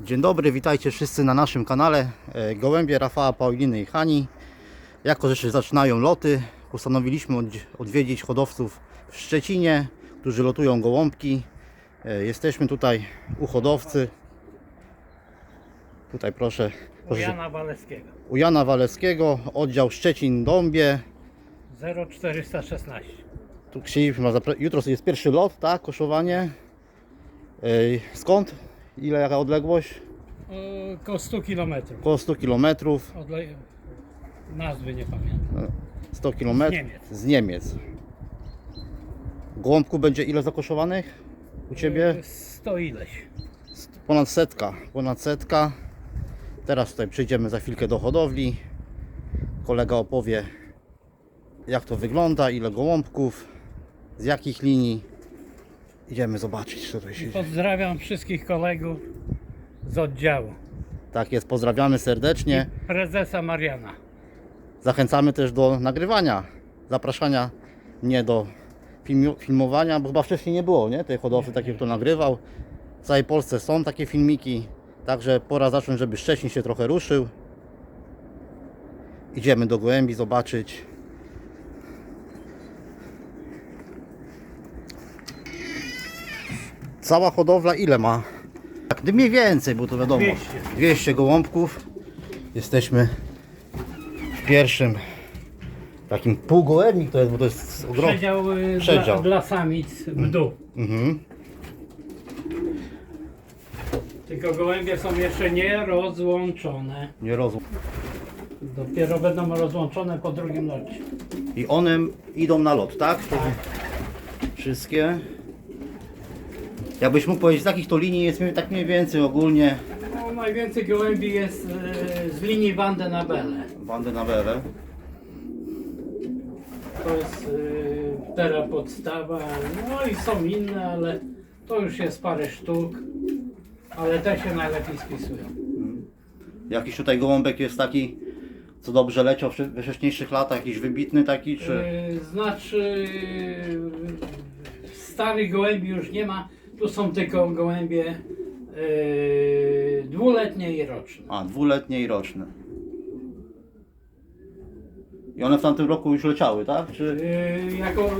Dzień dobry, witajcie wszyscy na naszym kanale e, Gołębie Rafała Pauliny i Hani. Jako, że się zaczynają loty, postanowiliśmy odwiedzić hodowców w Szczecinie, którzy lotują gołąbki. E, Jesteśmy tutaj u hodowcy. Tutaj proszę, proszę Jana Waleskiego. u Jana Walewskiego, oddział Szczecin-Dąbie. 0416. Tu chcieliśmy, jutro jest pierwszy lot, tak? Koszowanie. E, Skąd? Ile, jaka odległość? Około 100 km. Około 100 kilometrów. Odle... Nazwy nie pamiętam. 100 km Z Niemiec. z Niemiec. Gołąbku będzie ile zakoszowanych u Ciebie? 100 ileś. Ponad setka, ponad setka. Teraz tutaj przyjdziemy za chwilkę do hodowli. Kolega opowie jak to wygląda, ile gołąbków, z jakich linii. Idziemy zobaczyć co tutaj się dzieje. Pozdrawiam wszystkich kolegów z oddziału. Tak jest, pozdrawiamy serdecznie. Prezesa Mariana. Zachęcamy też do nagrywania, zapraszania mnie do filmu, filmowania, bo chyba wcześniej nie było, nie? Tej hodowcy takiej, kto nagrywał. W całej Polsce są takie filmiki, także pora zacząć, żeby Szczecin się trochę ruszył. Idziemy do Gołębi zobaczyć. Cała hodowla ile ma? Tak, mniej więcej, bo to wiadomo. 200. 200 gołąbków. Jesteśmy w pierwszym takim półgołębnik to jest, bo to jest ogromny. Przedział, y. Dla, dla samic w dół. Mhm. Tylko gołębie są jeszcze nie rozłączone. Nie rozum. Dopiero będą rozłączone po drugim locie. I one idą na lot, tak? Tak. Wszystkie. Jakbyś mógł powiedzieć, z jakich to linii jest tak mniej więcej ogólnie No, najwięcej gołębi jest y, z linii Vande na Belle. bandy na werę. To jest y, teraz podstawa. No i są inne, ale to już jest parę sztuk. Ale te się najlepiej spisują. Jakiś tutaj gołąbek jest taki, co dobrze leciał wcze- we wcześniejszych latach, jakiś wybitny taki, czy... Y, znaczy y, starych gołębi już nie ma. Tu są tylko gołębie y, dwuletnie i roczne. A, dwuletnie i roczne. I one w tamtym roku już leciały, tak? Czy... Y, jako y,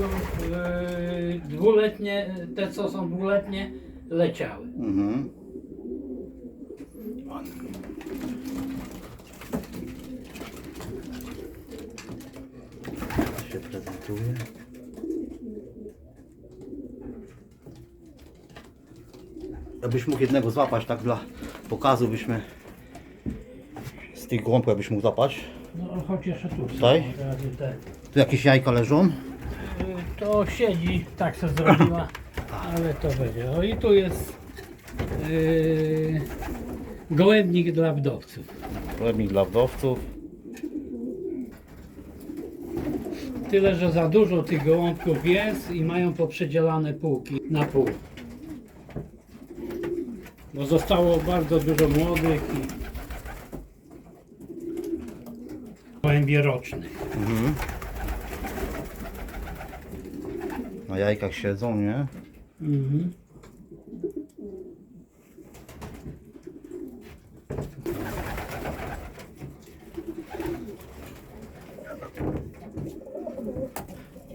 dwuletnie, te co są dwuletnie leciały. Mhm. się prezentuje. Jakbyś mógł jednego złapać, tak dla pokazu byśmy z tych gołąbków jakbyś mógł złapać. No choć jeszcze tu. Tutaj? Tu jakieś jajka leżą. Y, To siedzi, tak się zrobiła, ale to będzie. O i tu jest yy, gołębnik dla wdowców. Chlebnik dla wdowców. Tyle, że za dużo tych gołąbków jest i mają poprzedzielane półki na pół. Bo zostało bardzo dużo młodych i gołębi rocznych. Na jajkach siedzą, nie? Mhm.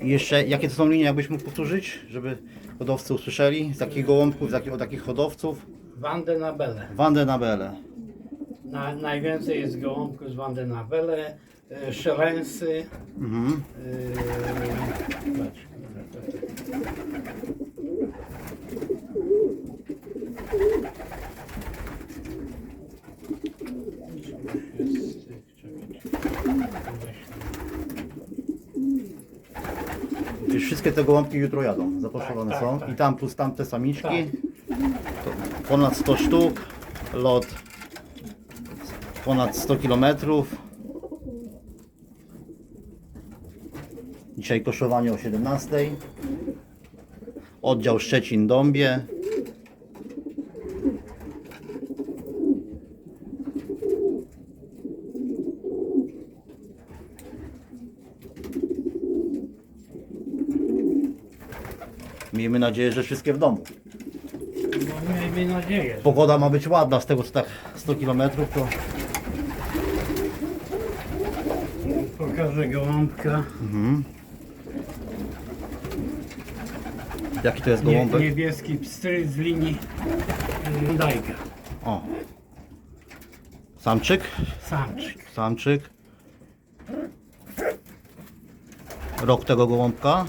I jeszcze, jakie to są linie, jakbyś mógł powtórzyć, żeby hodowcy usłyszeli? Z jakich gołąbków, z jakich, od jakich hodowców? Wandę na belę. Wandę na najwięcej jest gołąbków z Wandy na Wele, e, szelensy. Mhm. e, patrz, Jest, wszystkie te gołąbki jutro jadą, zaposzowane Tak, są. tak, tak. I tam plus tamte samiczki. Tak. To ponad 100 sztuk. Lot ponad 100 km. Dzisiaj koszowanie o 17. Oddział Szczecin-Dąbie. Miejmy nadzieję, że wszystkie w domu. Miejmy nadzieję. Pogoda ma być ładna, z tego co tak 100 km to Pokażę gołąbka. jaki to jest Nie, gołąbek? niebieski pstry z linii y, Dajka. O. Samczyk, Samczyk. samczyk. Rok tego gołąbka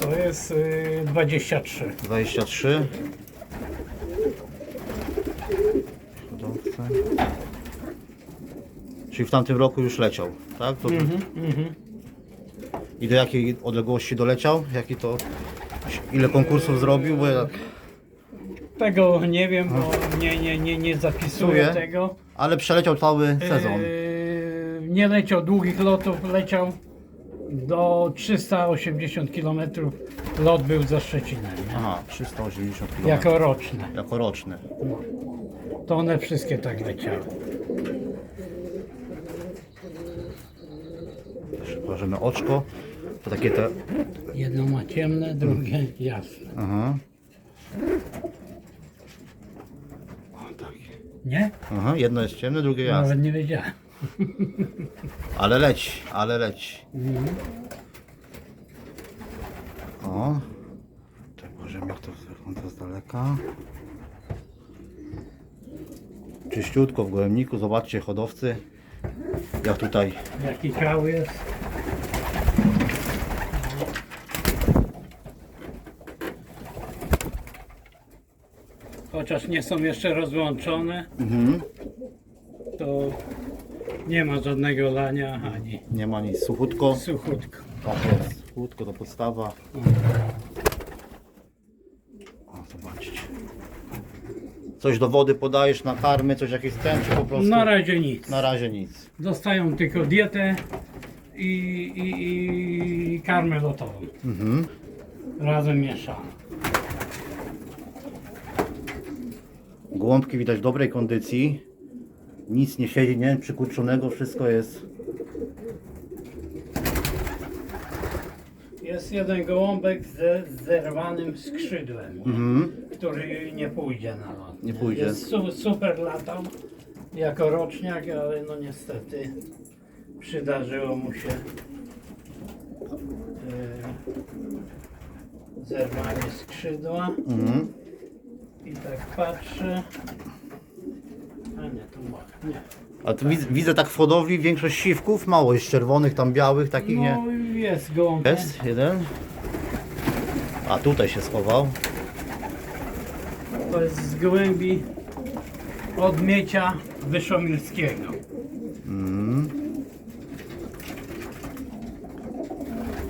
To jest y, 23. 23. Czyli w tamtym roku już leciał, tak? To, Mhm, mhm. I do jakiej odległości doleciał? Jaki to, ile konkursów zrobił? Bo ja, Tego nie wiem, bo nie, nie, nie, nie zapisuję Czuję. tego. ale przeleciał cały sezon. Yy, nie leciał długich lotów, leciał do 380 km. Lot był ze Szczecinem, nie? Aha, 380 km. jako roczne. jako roczny. To one wszystkie tak leciały. Pokażemy oczko. To takie te. Jedno ma ciemne, drugie jasne. Aha. O, tak. Nie? Aha, jedno jest ciemne, drugie jasne. Nawet nie wiedziałem. Ale leci, ale leci. O. Tak możemy jak to wygląda z daleka. Czyściutko w gołębniku, zobaczcie hodowcy. Jak tutaj Jaki kał jest? Chociaż nie są jeszcze rozłączone, mhm. to nie ma żadnego lania ani nie ma nic, suchutko. suchutko. Tak jest, suchutko to podstawa. O, zobaczcie. Coś do wody podajesz na karmy, coś jakieś ten, czy po prostu? Na razie nic. Na razie nic. Dostają tylko dietę i, i, i karmę lotową. Mhm. Razem mieszaną. Gołąbki widać w dobrej kondycji. Nic nie siedzi, nie przykurczonego, wszystko jest. Jest jeden gołąbek ze zerwanym skrzydłem, Mhm. który nie pójdzie na lot. Nie pójdzie. Jest su, super latał jako roczniak, ale no niestety przydarzyło mu się e, zerwanie skrzydła. Mhm. I tak patrzę. A nie, to ma. Nie. A tu widzę, widzę tak w hodowli większość siwków, mało jest czerwonych, tam białych, takich nie. No jest gołąbek. Jest jeden. A tutaj się schował. To jest z gołębi od miecia wyszomilskiego. Mhm.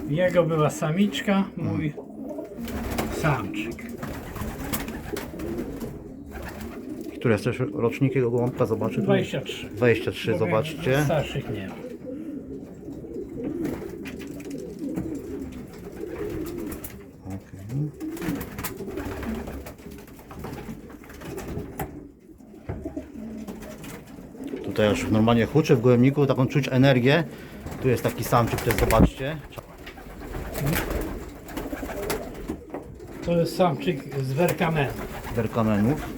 Jego była samiczka, mój samczyk. Które jest też rocznik jego gołąbka, zobaczy tu. 23. 23, Mówię, zobaczcie. Starszych nie ma. Okej. Tutaj już normalnie huczy w gołębniku, taką czuć energię. Tu jest taki samczyk też, zobaczcie. To jest samczyk z werkamenu. Werkamenów.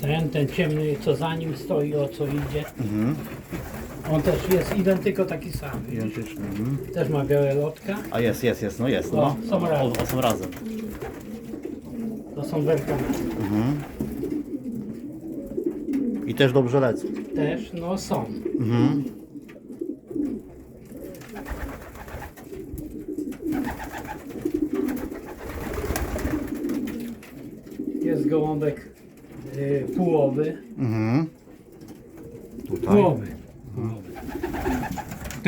Ten, ten ciemny, co za nim stoi, o co idzie. Mhm. On też jest identyko taki sam. Identyczny. Mhm. Też ma białe lotka. A jest, jest, jest, no jest. No. O, są razem. O, o, są razem. To są werkameny. I też dobrze lecą. Też, no są. Mhm. Jest gołąbek y, półowy. Mhm. Tutaj. Półowy. półowy.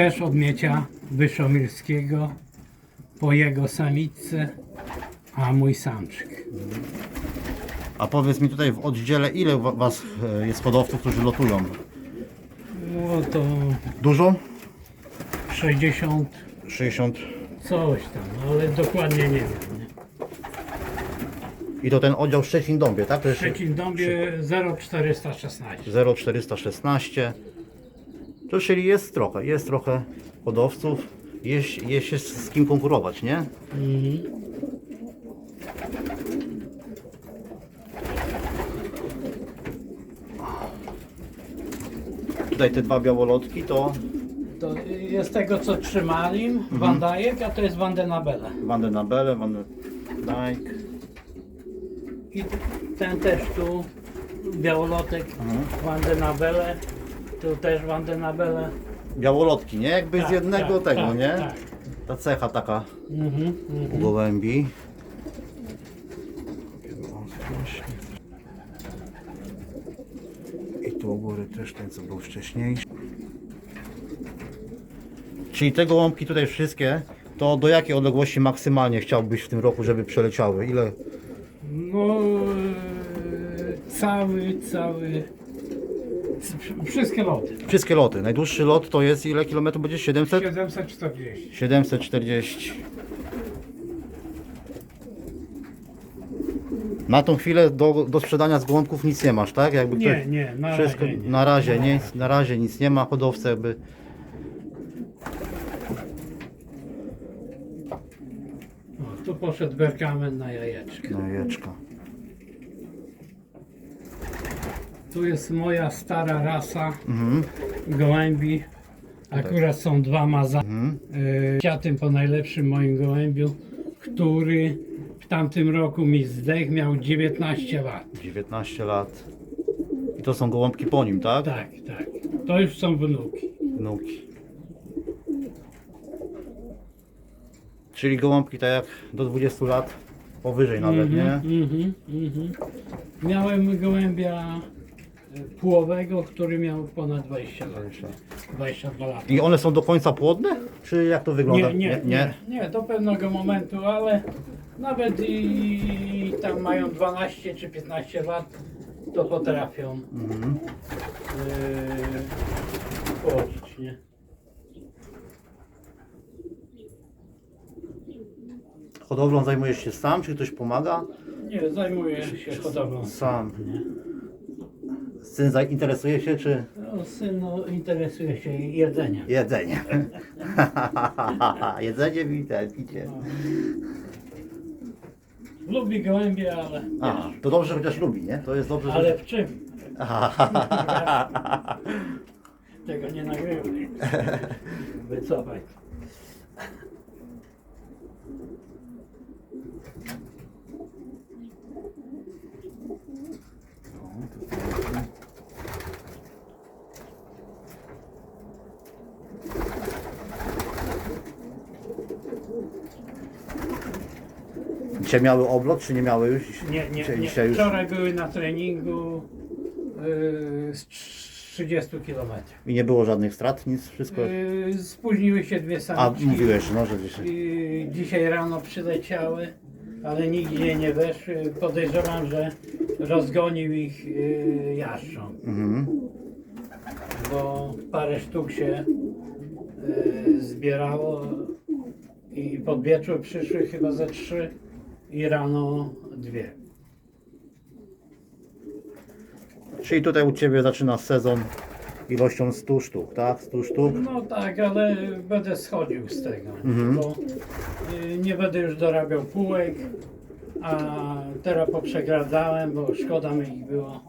Też od miecia wyszomilskiego po jego samiczce, a mój samczyk. A powiedz mi tutaj w oddziale, ile wa- was e, jest hodowców, którzy lotują? No to Dużo? 60 60. coś tam, ale dokładnie nie wiem. Nie? I to ten oddział Szczecin-Dąbie, tak? To jest trzecim dąbie 0416. 0416. To czyli jest trochę, jest trochę hodowców, jest, jest się z kim konkurować, nie? Mhm. Tutaj te dwa białolotki to To jest tego, co trzymali, mhm. Van a to jest Van den Abele. Vandenabele, I ten też tu, białolotek, mhm. Van den tu też Wandenabele. Białolotki, nie? Jakby z Tak, jednego tak, tego, tak, nie? tak. Ta cecha taka Mhm, u mhm. gołębi. I tu u góry też ten, co był wcześniejszy. Czyli te gołąbki tutaj wszystkie, to do jakiej odległości maksymalnie chciałbyś w tym roku, żeby przeleciały? Ile? No, e, cały, cały, wszystkie loty. Wszystkie loty. Najdłuższy lot to jest ile kilometrów będzie? 700? 740. 740. Na tą chwilę do, do sprzedania z gołąbków nic nie masz, tak? Jakby Nie, ktoś- nie, na wszystko, razie nie. Na razie, Na razie. na razie nic nie ma, hodowcy jakby O, tu poszedł Berkamen na jajeczkę. jajeczka. Tu jest moja stara rasa Mhm. gołębi. Akurat są dwa maza. Mhm. Yy, tym po najlepszym moim gołębiu, który w tamtym roku mi zdech miał 19 lat. 19 lat. I to są gołąbki po nim, tak? Tak, tak. To już są wnuki. Wnuki. Czyli gołąbki tak jak do 20 lat, powyżej nawet, nie? Mhm, mhm, mhm. Miałem gołębia e, płowego, który miał ponad 20 lat. 22 lata. I one są do końca płodne? Czy jak to wygląda? Nie, nie, nie, nie, do pewnego momentu, ale nawet i tam mają 12 czy 15 lat, to potrafią Mhm. yy, płodzić, nie? Hodowlą zajmujesz się sam, czy ktoś pomaga? Nie, zajmuję się hodowlą. Sam. Nie? Syn zainteresuje się, czy No, syn no, interesuje się jedzeniem. jedzenie? jedzenie widzę, widzicie. Lubi gołębie, ale, A, to dobrze, chociaż lubi, nie? To jest dobrze, ale że... w czym? Tego nie nagrywaj. Wycofaj. Dzisiaj miały oblot, czy nie miały już? Nie, nie, nie. dzisiaj już... Wczoraj były na treningu yy, z 30 km. I nie było żadnych strat, nic, wszystko... Yy, spóźniły się dwie A, samiczki. mówiłeś, no, że dzisiaj... Yy, dzisiaj rano przyleciały, ale nigdzie nie weszły. Podejrzewam, że rozgonił ich jaszcząb, Mhm. bo parę sztuk się yy, zbierało i pod wieczór przyszły chyba ze trzy i rano dwie. Czyli tutaj u Ciebie zaczyna sezon ilością 100 sztuk, tak? 100 sztuk. No tak, ale będę schodził z tego, Mhm. bo y, nie będę już dorabiał półek, a teraz poprzegradałem, bo szkoda mi ich było.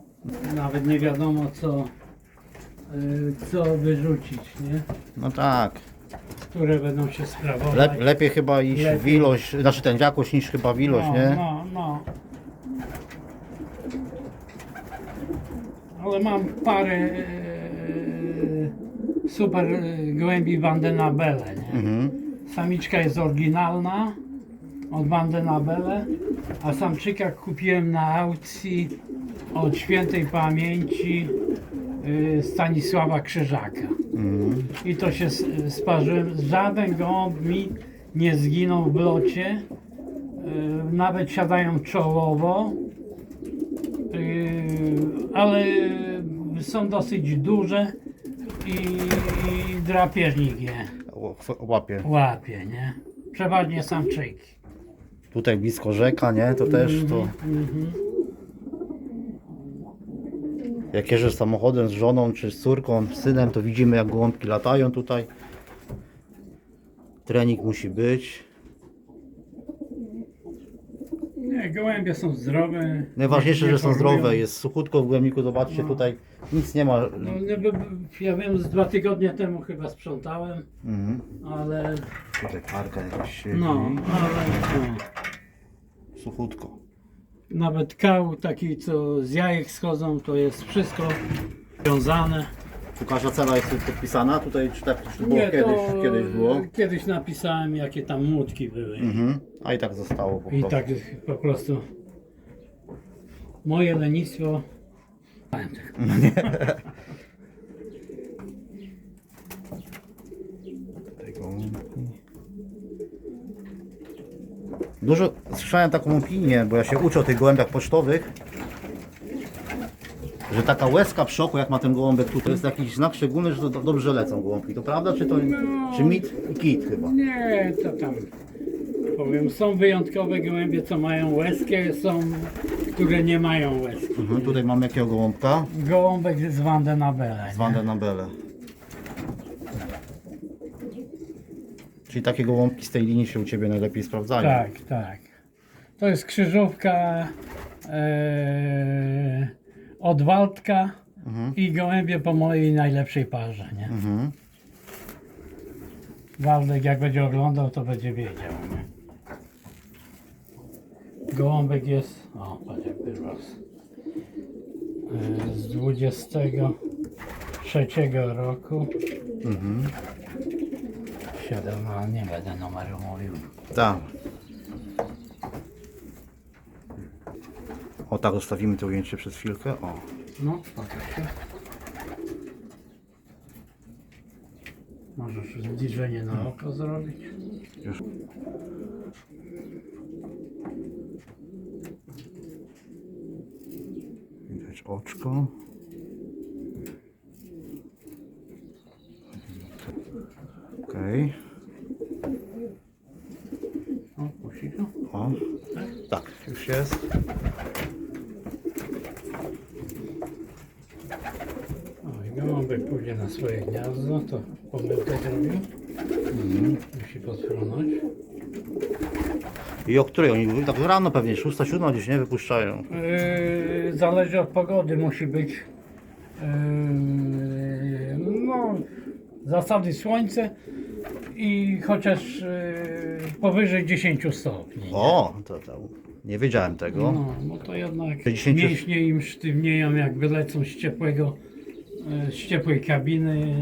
Nawet nie wiadomo co, y, co wyrzucić, nie? No tak. Które będą się sprawować. Lep, lepiej chyba iść w Lepiej. ilość, znaczy ten w jakość niż chyba w ilość, no, nie? No, no. Ale mam parę e, super e, gołębi Vandenabele, nie? Mhm. Samiczka jest oryginalna od Vandenabele, a samczyka kupiłem na aukcji od świętej pamięci e, Stanisława Krzyżaka. I to się sparzyłem. Żaden gołąb mi nie zginął w locie. Yy, Nawet siadają czołowo. Yy, Ale są dosyć duże i, i drapieżnik je Łapie. łapie, nie? Przeważnie samczyki. Tutaj blisko rzeka, nie? To też to. Mhm. Jak jeżdżę samochodem z żoną, czy z córką, z synem, to widzimy jak gołąbki latają tutaj. Trening musi być. Nie, gołębie są zdrowe. Najważniejsze, nie że są chorują. zdrowe, jest suchutko w głębniku, zobaczcie No. tutaj nic nie ma. No, nie, by- ja wiem, z dwa tygodnie temu chyba sprzątałem, Mhm. ale Tutaj parka jakaś siedzi. no, ale no. Suchutko. Nawet kał taki, co z jajek schodzą, to jest wszystko wiązane. Każda cena jest podpisana, tutaj czy tak czy było kiedyś, kiedyś było. Kiedyś napisałem, jakie tam młotki były. Mhm. A i tak zostało po I prostu. tak po prostu moje lenistwo. Tutaj gołąbki. Dużo słyszałem taką opinię, bo ja się uczę o tych gołębiach pocztowych, że taka łezka przy oku, jak ma ten gołąbek tu, to jest jakiś znak szczególny, że to do- dobrze lecą gołąbki. To prawda, czy to No. czy mit i kit chyba? Nie, to tam powiem, są wyjątkowe gołębie, co mają łezkę, są, które nie mają łezki. Mhm, tutaj mamy jakiego gołąbka? Gołąbek z Vandenabele. Z Wanda Czyli takie gołąbki z tej linii się u Ciebie najlepiej sprawdzają. Tak, tak. To jest krzyżówka e, od Waldka Mhm. i gołębie po mojej najlepszej parze. Nie? Mhm. Waldek jak będzie oglądał, to będzie wiedział. Nie? Gołąbek jest, o patrz jak wyrósł, E, z 23 roku. 7, no nie będę numeru mówił. Tak. O tak, zostawimy to ujęcie przez chwilkę. O. No, się. Możesz zbliżenie na oko zrobić. Już. Widać oczko. Okej. O, puści to. O. Tak, już jest. O, i gołąbek pójdzie na swoje gniazdo, to pomyłkę zrobił. Musi podfrunąć. I o której oni tak rano pewnie, 6, 7 gdzieś nie wypuszczają. Yy, zależy od pogody, musi być. Yy, no, zasady słońce i chociaż yy, powyżej 10 stopni. nie? O, to, to nie wiedziałem tego. No, no to jednak 10 mięśnie im sztywnieją, jak wylecą z ciepłego, e, z ciepłej kabiny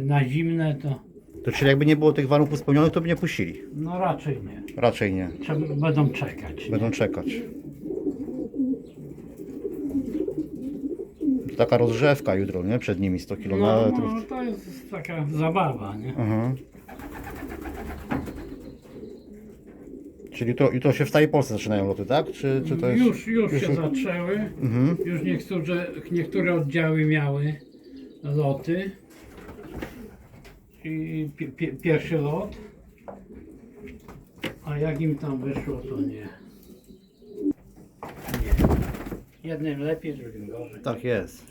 e, na zimne, to To czyli jakby nie było tych warunków spełnionych, to by nie puścili. no raczej nie. Raczej nie. Trzeba, będą czekać. Nie? Będą czekać. Taka rozgrzewka jutro, nie? Przed nimi 100 No, km. no, to jest taka zabawa, nie? Mhm. Czyli jutro, jutro się w całej Polsce zaczynają loty, tak? Czy, czy to jest... Już, już się zaczęły. Mhm. Już niektóre, niektóre oddziały miały loty. I pi, pi, pierwszy lot. A jak im tam wyszło, to nie. Nie. Jednym lepiej, drugim gorzej. Tak jest.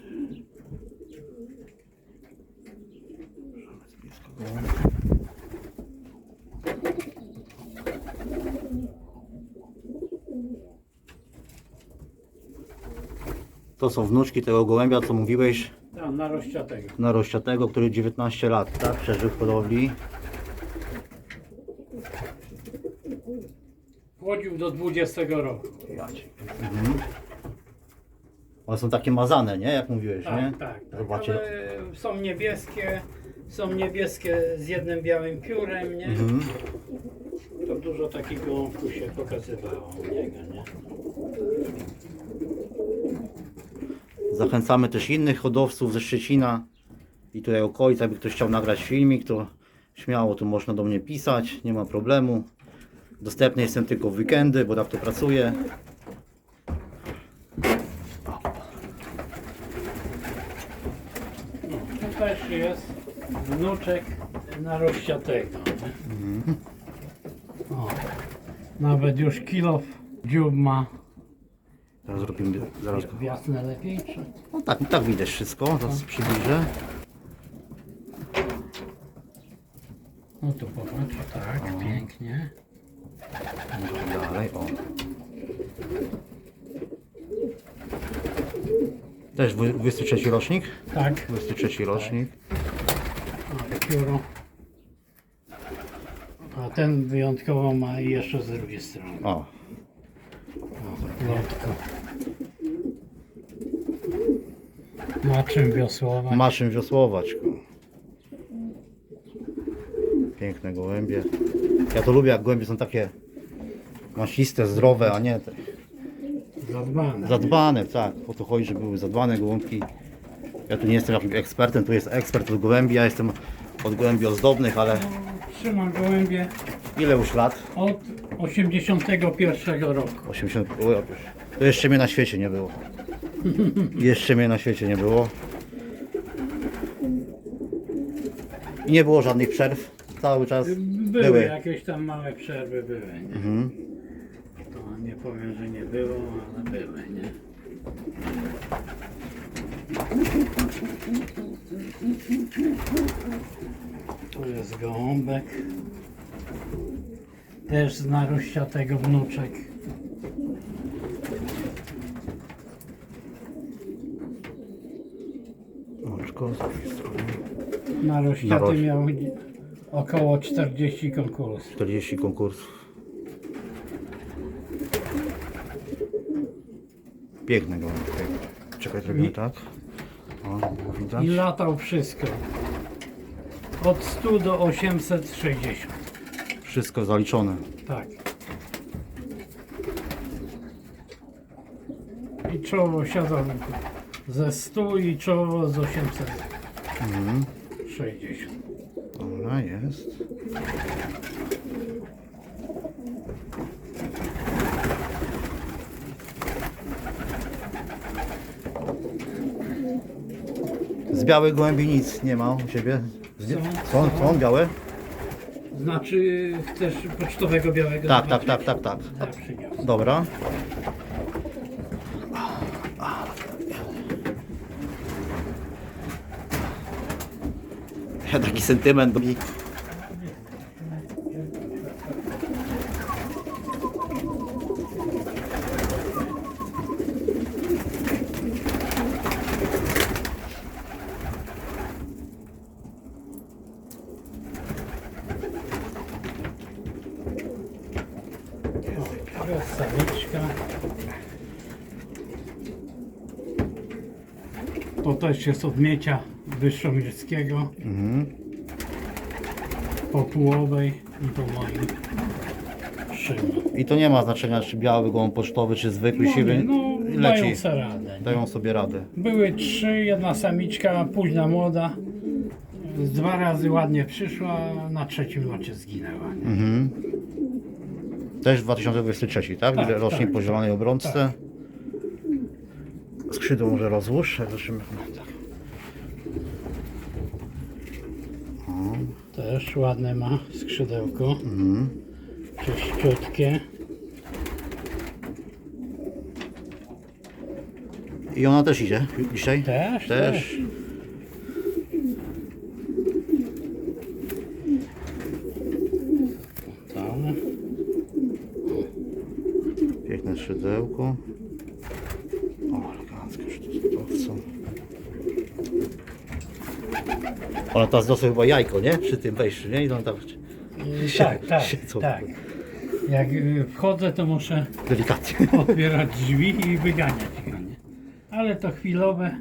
To są wnuczki tego gołębia, co mówiłeś, Tam na rozciatego. narościatego, który 19 lat tak, przeżył w hodowli. Chodził do 20 roku. One są takie mazane, nie? Jak mówiłeś, nie? Tak, tak. tak. Zobaczcie. Ale są niebieskie, są niebieskie z jednym białym piórem, nie? Mhm. To dużo takich gołąbków się pokazywało u niego, nie? Zachęcamy też innych hodowców ze Szczecina i tutaj okolic, jakby ktoś chciał nagrać filmik, to śmiało tu można do mnie pisać, nie ma problemu. Dostępny jestem tylko w weekendy, bo tak to pracuję. Tu też jest wnuczek narościatego, nie? O, nawet już kilo dziób ma. Zrobimy, zaraz. Jasne lepiej, czy? No tak, tak widać wszystko, zaraz przybliżę. No tu popatrz, tak, pięknie. Dalej, o. Też dwu- 23 rocznik? Tak. 23 rocznik. O, pióro. A ten wyjątkowo ma i jeszcze z drugiej strony. O, O, lotko. Ma czym wiosłować. ma czym wiosłować. Piękne gołębie. Ja to lubię, jak gołębie są takie masiste, zdrowe, a nie te Zadbane. zadbane. Tak, o to chodzi, żeby były zadbane gołąbki. Ja tu nie jestem jakimś ekspertem, tu jest ekspert od gołębi, ja jestem od gołębi ozdobnych, ale Trzymam gołębie ile już lat? od 81 roku. 80. o, ja- To jeszcze mnie na świecie nie było. Jeszcze mnie na świecie nie było. I nie było żadnych przerw. Cały czas Były, były. jakieś tam małe przerwy były. Nie? Mhm. To nie powiem, że nie było, ale były, nie? Tu jest gołąbek. Też z narościatego wnuczek. Oczko z drugiej strony. Naroś- miał około 40 konkursów. 40 konkursów. Piękne gołębie. piękne. Czekaj, zrobimy tak. O, widać. I latał wszystko. Od 100 do 860. Wszystko zaliczone. Tak. I czoło siadał ze 100 i czoło z 860. Dobra, jest. Z białych gołębi nic nie ma u siebie. Z Są, Są, białe? Znaczy też pocztowego białego. Tak, tak, tak, tak, tak. Tak. Dobra. Ja taki sentyment mi. Jest samiczka. To też jest od miecia wyższomirskiego. Mhm. Popułowej i po moim szymu. I to nie ma znaczenia, czy biały gołąb pocztowy, czy zwykły, No, siwy. no Leci. dają sobie radę. Dają sobie radę. Były trzy, jedna samiczka, późna młoda. Z Dwa razy ładnie przyszła, na trzecim locie zginęła. nie? Mhm. Też 2023, tak? Tak, Rocznik tak, po zielonej obrączce. Skrzydło może rozłóż. jak Zobaczymy. Tak. Też ładne ma skrzydełko, Mhm. czyściutkie. I ona też idzie dzisiaj? Też, Też. To, Piękne szydełko. O, elegancko sztuczkowcą. Ona teraz dostała chyba jajko, nie? Przy tym wejściu, nie? I on tak I tak, tak, siedzą. tak. Jak y, wchodzę, to muszę delikatnie. otwierać drzwi i wyganiać go, nie? Ale to chwilowe.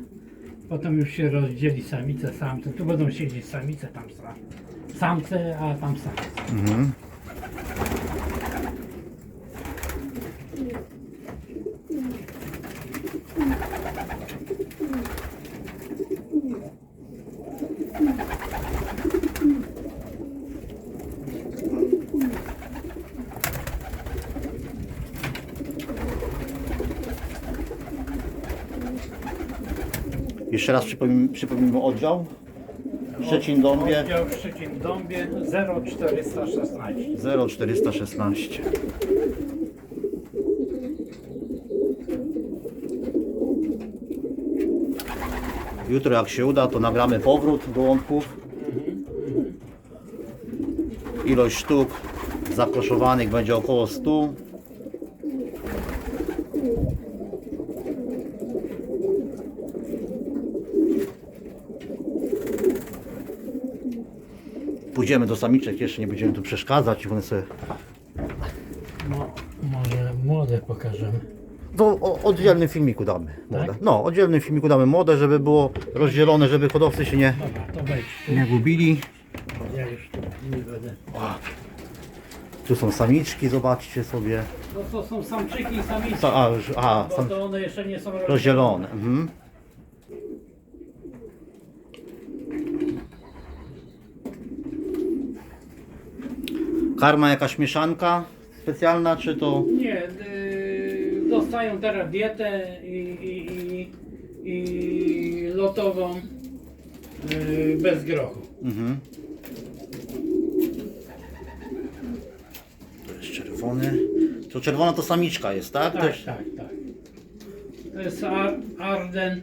Potem już się rozdzieli samice, samce. Tu będą siedzieć samice, tam sam, samce, a tam samce. Jeszcze raz przypomnijmy, przypomnijmy oddział. Szczecin Dąbie Oddział w Szczecin Dąbie 0416. 0416. Jutro jak się uda, to nagramy powrót gołąbków. Ilość sztuk zakoszowanych będzie około 100. Pójdziemy do samiczek, jeszcze nie będziemy tu przeszkadzać. One sobie... Mo, może młode pokażemy. To o, oddzielnym filmiku damy. Młode. Tak? No, oddzielnym filmiku damy młode, żeby było rozdzielone, żeby hodowcy się nie, Dobra, to wejdź. tu. nie gubili. Ja już tu nie będę. Tu są samiczki, zobaczcie sobie. No to są samczyki i samiczki. To, a, już- a, Bo sam, to one jeszcze nie są rozdzielone. Mhm. Karma jakaś mieszanka specjalna, czy to... Nie, y, dostają teraz dietę i, i, i, i lotową y, bez grochu. Mhm. To jest czerwony. To czerwona to samiczka jest, tak? Tak, Też- tak, tak. To jest Ar Arden,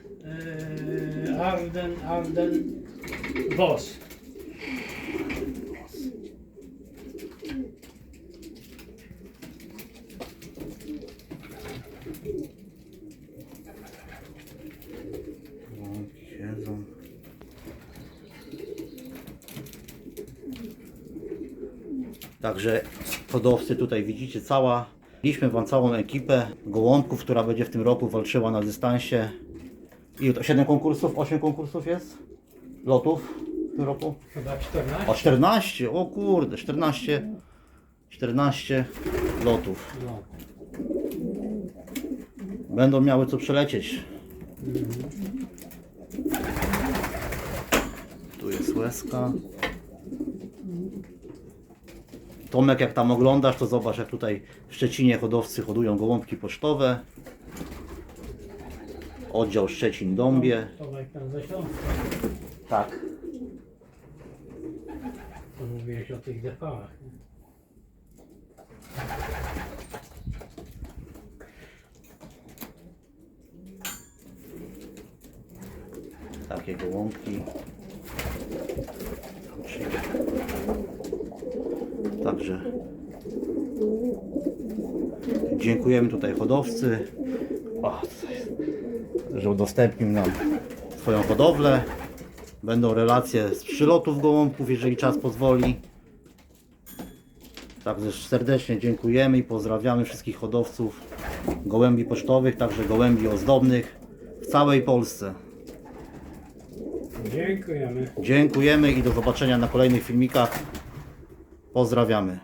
y, Arden, Arden Boss. O, Siedzą. Także hodowcy tutaj widzicie cała. Mieliśmy Wam całą ekipę gołąbków, która będzie w tym roku walczyła na dystansie. I to 7 konkursów, 8 konkursów jest? Lotów w tym roku? Chyba 14. O 14, o kurde, 14, 14 lotów. No. Będą miały co przelecieć. Tu jest łezka. Tomek, jak tam oglądasz, to zobacz, jak tutaj w Szczecinie hodowcy hodują gołąbki pocztowe. Oddział Szczecin-Dąbie. Tomek tam ze Śląska. Tak. To mówiłeś o tych depałach. nie? Takie gołąbki. Także dziękujemy tutaj hodowcy, o, że udostępnił nam swoją hodowlę. Będą relacje z przylotów gołąbków, jeżeli czas pozwoli. Także serdecznie dziękujemy i pozdrawiamy wszystkich hodowców gołębi pocztowych, także gołębi ozdobnych w całej Polsce. Dziękujemy. Dziękujemy i do zobaczenia na kolejnych filmikach. Pozdrawiamy.